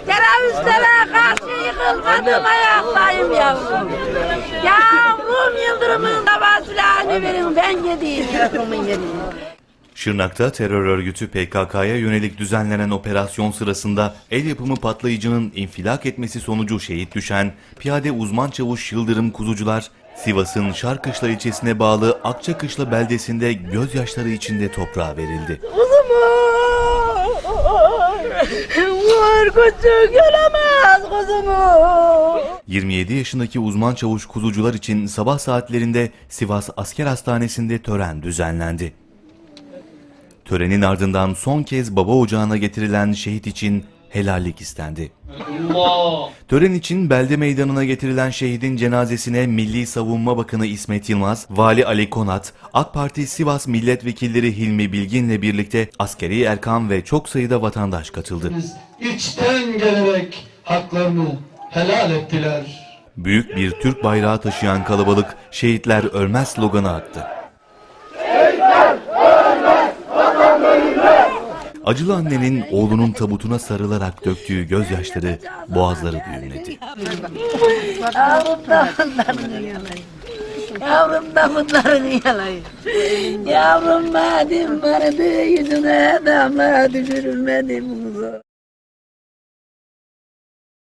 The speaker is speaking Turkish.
Teröristlere karşı yıkılmadım ayaktayım yavrum. Yavrum Yıldırım'ın da silahını verin ben gideyim yavrumun. Şırnak'ta terör örgütü PKK'ya yönelik düzenlenen operasyon sırasında el yapımı patlayıcının infilak etmesi sonucu şehit düşen piyade uzman çavuş Yıldırım Kuzucular, Sivas'ın Şarkışla ilçesine bağlı Akçakışla beldesinde gözyaşları içinde toprağa verildi. Kuzumu! Vur küçük yaramaz kuzumu! 27 yaşındaki uzman çavuş kuzucular için sabah saatlerinde Sivas Asker Hastanesi'nde tören düzenlendi. Törenin ardından son kez baba ocağına getirilen şehit için helallik istendi. Tören için belde meydanına getirilen şehidin cenazesine Milli Savunma Bakanı İsmet Yılmaz, Vali Ali Konat, AK Parti Sivas Milletvekilleri Hilmi Bilgin'le birlikte askeri erkan ve çok sayıda vatandaş katıldı. içten gelerek haklarını helal ettiler. Büyük bir Türk bayrağı taşıyan kalabalık şehitler ölmez sloganı attı. Acılı annenin oğlunun tabutuna sarılarak döktüğü gözyaşları boğazları düğümledi. Yavrum da bunlarını yalayın. Yavrum da bunlarını yalayın. Yavrum madem vardı yüzüne damla düşürülmedi buzu.